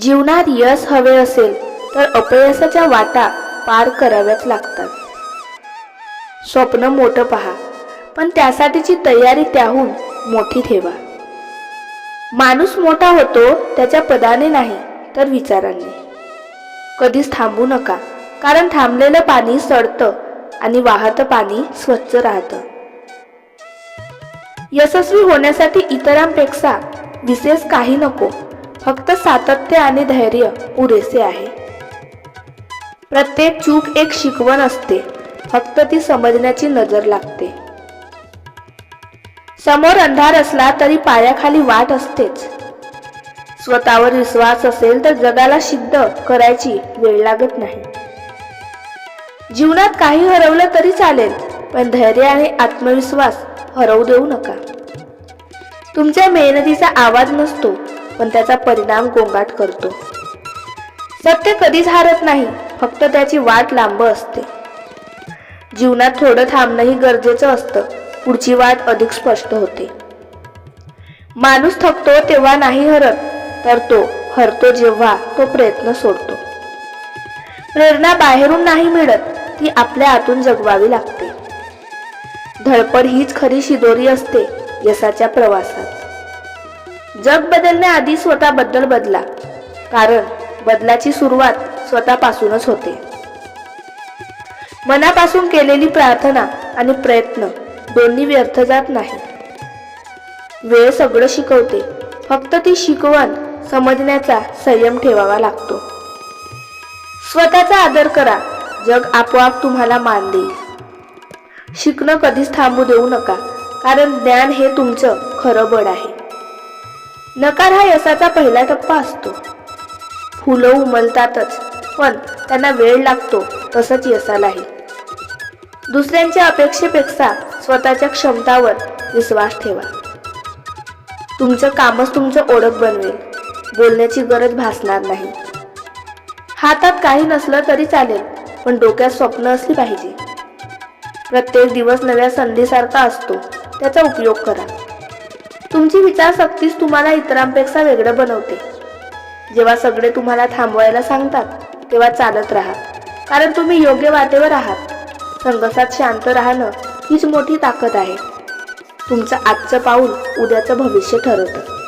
जीवनात यश हवे असेल तर अपयशाच्या वाटा पार कराव्याच लागतात. स्वप्न मोठं पहा पण त्यासाठीची तयारी त्याहून मोठी ठेवा. माणूस मोठा होतो त्याच्या पदाने नाही तर विचारांनी. कधीच थांबू नका कारण थांबलेलं पाणी सडतं आणि वाहतं पाणी स्वच्छ राहतं. यशस्वी होण्यासाठी इतरांपेक्षा विशेष काही नको फक्त सातत्य आणि धैर्य पुरेसे आहे. प्रत्येक चूक एक शिकवण असते. फक्त ती समजण्याची नजर लागते. समोर अंधार असला तरी पायाखाली वाट असतेच. स्वतःवर विश्वास असेल तर जगाला सिद्ध करायची वेळ लागत नाही. जीवनात काही हरवलं तरी चालेल पण धैर्य आणि आत्मविश्वास हरवू देऊ नका. तुमच्या मेहनतीचा आवाज नसतो. पण त्याचा परिणाम गोंगाट करतो. सत्य कधीच हारत नाही फक्त त्याची वाट लांब असते. जीवनात थोडं थांबणंही गरजेचं असतं पुढची वाट अधिक स्पष्ट होते. माणूस थकतो तेव्हा नाही हरत तर तो हरतो जेव्हा तो प्रयत्न सोडतो. प्रेरणा बाहेरून नाही मिळत ती आपल्या आतून जगवावी लागते. धडपड हीच खरी शिदोरी असते यशाच्या प्रवासात. जग बदलण्याआधी स्वतःबद्दल बदला. कारण बदलाची सुरुवात स्वतःपासूनच होते. मनापासून केलेली प्रार्थना आणि प्रयत्न दोन्ही व्यर्थ जात नाही. वेळ सगळं शिकवते. फक्त ती शिकवण समजण्याचा संयम ठेवावा लागतो. स्वतःचा आदर करा. जग आपोआप तुम्हाला मान देईल शिकणं कधीच थांबू देऊ नका. कारण ज्ञान हे तुमचं खरं बळ आहे. नकार हा यशाचा पहिला टप्पा असतो. फुलं उमलतातच पण त्यांना वेळ लागतो तसंच यशालाही. दुसऱ्यांच्या अपेक्षेपेक्षा स्वतःच्या क्षमतावर विश्वास ठेवा. तुमचं कामच तुमचं ओळख बनवेल. बोलण्याची गरज भासणार नाही. हातात काही नसलं तरी चालेल पण डोक्यात स्वप्न असली पाहिजे. प्रत्येक दिवस नव्या संधीसारखा असतो त्याचा उपयोग करा. तुमची विचारशक्तीच तुम्हाला इतरांपेक्षा वेगळं बनवते. जेव्हा सगळे तुम्हाला थांबवायला सांगतात तेव्हा चालत राहा. कारण तुम्ही योग्य वाटेवर आहात. संघर्षात शांत राहणं हीच मोठी ताकद आहे. तुमचं आजचं पाऊल उद्याचं भविष्य ठरवतं.